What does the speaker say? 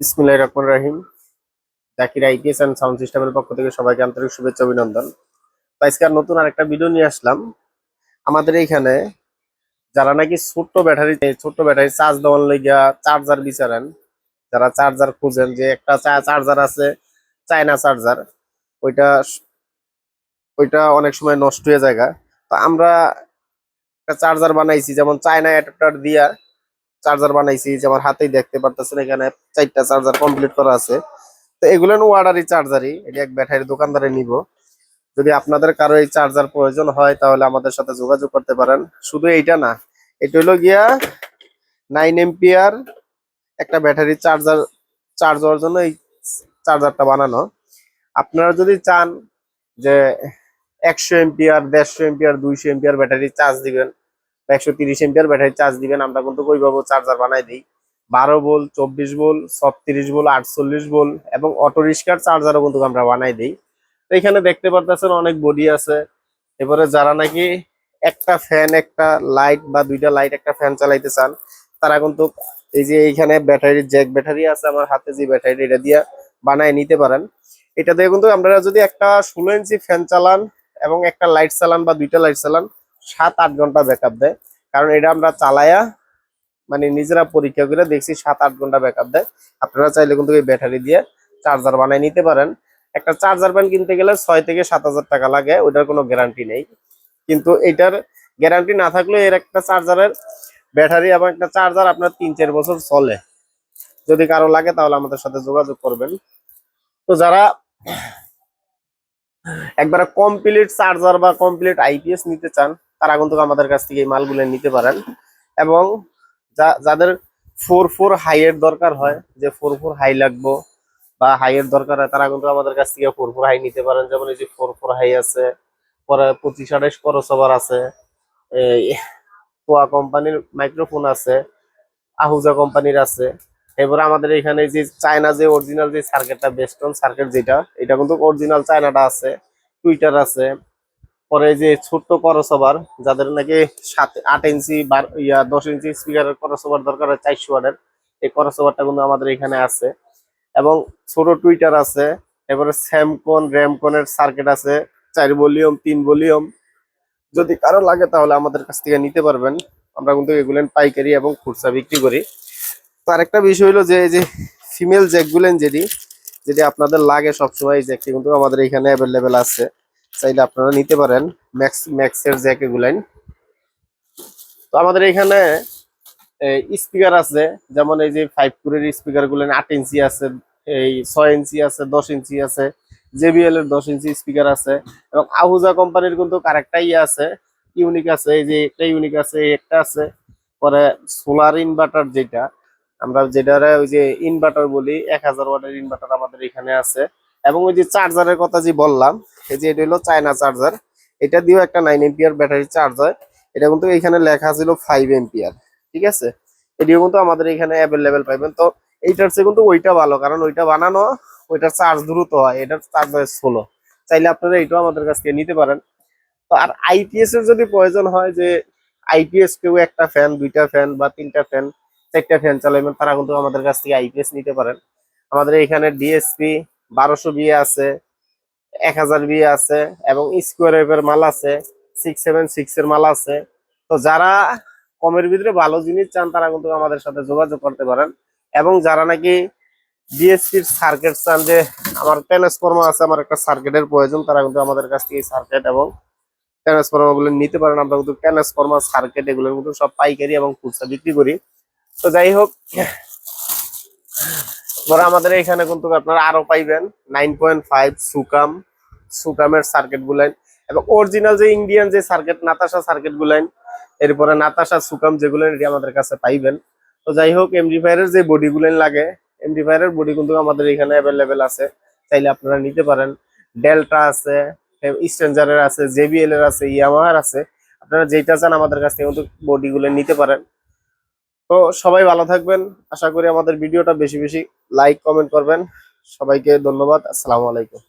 বিসমিল্লাহ রহমান রাহিম। জাকির আইপিএস অ্যান্ড সাউন্ড সিস্টেমের পক্ষ থেকে সবাইকে আন্তরিক শুভেচ্ছা অভিনন্দন। তো আজকে আর নতুন আরেকটা ভিডিও নিয়ে আসলাম। আমাদের এইখানে যারা নাকি ছোট্ট ব্যাটারি ছোট্ট ব্যাটারি চার্জ দেওয়ার লেগিয়া চার্জার বিচারেন, যারা চার্জার খুঁজেন যে একটা চার্জার আছে চায়না চার্জার ওইটা ওইটা অনেক সময় নষ্ট হয়ে যায় তো আমরা একটা চার্জার বানাইছি, যেমন চায়না অ্যাডাপ্টার দিয়া চার্জার বানাইছি, যে আমার হাতেই দেখতে পারতেছেন, এখানে চারটা চার্জার কমপ্লিট করা আছে। তো এগুলো ওয়ার্ডারি চার্জারই এটি এক ব্যাটারি দোকানদারে নিব। যদি আপনাদের কারও এই চার্জার প্রয়োজন হয়, তাহলে আমাদের সাথে যোগাযোগ করতে পারেন। শুধু এইটা না, এটা হলো গিয়া নাইন এমপিয়ার একটা ব্যাটারি চার্জার চার্জ হওয়ার জন্য এই চার্জারটা বানানো। আপনারা যদি চান যে একশো এমপিয়ার দেড়শো এমপিয়ার দুইশো এমপিয়ার ব্যাটারি চার্জ দিবেন একশো তিরিশ এমপিয়ার ব্যাটারি চার্জ দিবেন, আমরা কিন্তু ওইভাবে চার্জার বানাই দিই। বারো বোল চব্বিশ বোল ছত্রিশ বোল আটচল্লিশ বোল এবং অটো রিক্সার চার্জারও কিন্তু আমরা বানাই দিই। তো এখানে দেখতে পারতেছেন অনেক বডি আছে। এবারে যারা নাকি একটা ফ্যান একটা লাইট বা দুইটা লাইট একটা ফ্যান চালাইতে চান, তারা কিন্তু এই যে এইখানে ব্যাটারি জ্যাক ব্যাটারি আছে, আমার হাতে যে ব্যাটারি এটা দিয়ে বানায় নিতে পারেন। এটা দিয়ে কিন্তু আপনারা যদি একটা ষোলো ইঞ্চি ফ্যান চালান এবং একটা লাইট চালান বা দুইটা লাইট চালান সাত, আট ঘণ্টা ব্যাকআপ দেয়। কারণ এটা আমরা চালায়া মানে নিজেরা পরীক্ষা করে দেখছি সাত, আট ঘণ্টা ব্যাকআপ দেয়। আপনারা চাইলে কিন্তু এই ব্যাটারি দিয়ে চার্জার বানায় নিতে পারেন। একটা চার্জার প্যান কিনতে গেলে ছয় থেকে সাত হাজার টাকা লাগে, ওইটার কোনো গ্যারান্টি নেই। কিন্তু এটার গ্যারান্টি না থাকলেও এর একটা চার্জারের ব্যাটারি এবং একটা চার্জার আপনার তিন, চার বছর চলে। যদি কারও লাগে তাহলে আমাদের সাথে যোগাযোগ করবেন। তো যারা একবারে কমপ্লিট চার্জার বা কমপ্লিট আইপিএস নিতে চান তারা কিন্তু আমাদের কাছ থেকে এই মালগুলো নিতে পারেন। এবং যাদের ফোর ফোর হাই এর দরকার হয়, যে ফোর ফোর হাই লাগবো বা হাই এর দরকার হয়, তারা কিন্তু আমাদের কাছ থেকে ফোর ফোর হাই নিতে পারেন। যেমন এই যে ফোর ফোর হাই আছে, পরে পঁচিশ আঠাশ করসবার আছে, এই কোয়া কোম্পানির মাইক্রোফোন আছে, আহুজা কোম্পানির আছে। এবার আমাদের এখানে যে চায়না যে অরিজিনাল যে সার্কিটটা বেস্টন সার্কেট যেটা, এটা কিন্তু অরিজিনাল চায়নাটা আছে টুইটার আছে। পরে যে ছোট্ট করসবার যাদের নাকি সাত, আট ইঞ্চি বার, ইয়া, দশ ইঞ্চি স্পিকারের করসবার দরকার হয় চারশো ওয়াটের, এই করসবারটা কিন্তু আমাদের এখানে আছে। এবং ছোট টুইটার আছে এবারে স্যামকন র্যামকনের সার্কিট আছে, চার ভলিউম তিন ভলিউম যদি কারও লাগে তাহলে আমাদের কাছ থেকে নিতে পারবেন। আমরা কিন্তু এগুলেন পাইকারি এবং খুচরা বিক্রি করি। তো আরেকটা বিষয় হলো যে, এই যে ফিমেল জ্যাকগুলেন যেটি যেটি আপনাদের লাগে সবসময়, এই জ্যাকটি কিন্তু আমাদের এখানে অ্যাভেলেবেল আছে। চাইলে আপনারা নিতে পারেন। ম্যাক্স ম্যাক্সের জ্যাক এগুলাইন তো আমাদের এখানে স্পিকার আছে, যেমন এই যে ফাইভ কুরের স্পিকার গুলেন আট ইঞ্চি আছে, এই ছয় ইঞ্চি আছে, দশ ইঞ্চি আছে জেবিএল এর দশ ইঞ্চি স্পিকার আছে, এবং আহুজা কোম্পানির কিন্তু আরেকটা ইয়ে আছে ইউনিক আছে, এই যে একটা ইউনিক আছে একটা আছে, পরে সোলার ইনভার্টার যেটা, আমরা যেটা ওই যে ইনভার্টার বলি, এক হাজার ওয়াটের ইনভার্টার আমাদের এখানে আছে, এবং ওই যে চার্জারের কথা যে বললাম এই যে এটা হলো চায়না চার্জার এটা দিয়েও একটা নাইন এমপিয়ার ব্যাটারি চার্জ হয় এটা কিন্তু এখানে লেখা ছিল ফাইভ এমপিয়ার ঠিক আছে? এটিও কিন্তু আমাদের এখানে অ্যাভেলেবেল পাইবেন। তো এইটার চেয়ে কিন্তু ওইটা ভালো, কারণ ওইটা বানানো, ওইটার চার্জ দ্রুত হয়, এটার চার্জ হয় ষোলো। চাইলে আপনারা এইটাও আমাদের কাছ থেকে নিতে পারেন। তো আর আইপিএস এর যদি প্রয়োজন হয় যে আইপিএস কেউ একটা ফ্যান দুইটা ফ্যান বা তিনটা ফ্যান চারটা ফ্যান চালাবেন তারা কিন্তু আমাদের কাছ থেকে আইপিএস নিতে পারেন। আমাদের এখানে ডিএসপি বারোশো বিয়ে আছে। এক হাজার বিয়ে আছে এবং স্কোয়ার ওয়েভের মাল আছে সিক্স সেভেন সিক্স এর মাল আছে। তো যারা কমের ভিতরে ভালো জিনিস চান, তারা কিন্তু আমাদের সাথে যোগাযোগ করতে পারেন। এবং যারা নাকি ডিএসপির সার্কিট চান যে, আমার ট্রান্সফর্মার আছে, আমার একটা সার্কিটের প্রয়োজন, তারা কিন্তু আমাদের কাছ থেকে সার্কিট এবং ট্রান্সফর্মারগুলো নিতে পারেন। আমরা কিন্তু ট্রান্সফর্মার সার্কিট এগুলো কিন্তু সব পাইকারি এবং খুচরা বিক্রি করি। তো যাই হোক ধরো আমাদের এখানে কিন্তু আপনারা আরও পাইবেন নাইন পয়েন্ট ফাইভ সুকাম, সুকামের সার্কিট গুলাইন এবং অরিজিনাল যে ইন্ডিয়ান যে সার্কিট নাতাশা সার্কিট গুলাইন এরপরে নাতাশা সুকাম যেগুলো, এটি আমাদের কাছে পাইবেন। তো যাই হোক এমডিফায়ারের যে বডি গুলেন লাগে এমডিফায়ারের বডি কিন্তু আমাদের এখানে অ্যাভেলেবেল আছে। চাইলে আপনারা নিতে পারেন। ডেল্টা আছে স্ট্রেঞ্জারের আছে জেবিএল এর আছে ইয়ামাহার আছে। আপনারা যেটা চান আমাদের কাছ থেকে কিন্তু বডি গুলো নিতে পারেন। তো সবাই ভালো থাকবেন। আশা করি আমাদের ভিডিওটা বেশি বেশি লাইক কমেন্ট করবেন। সবাইকে ধন্যবাদ। আসসালামু আলাইকুম।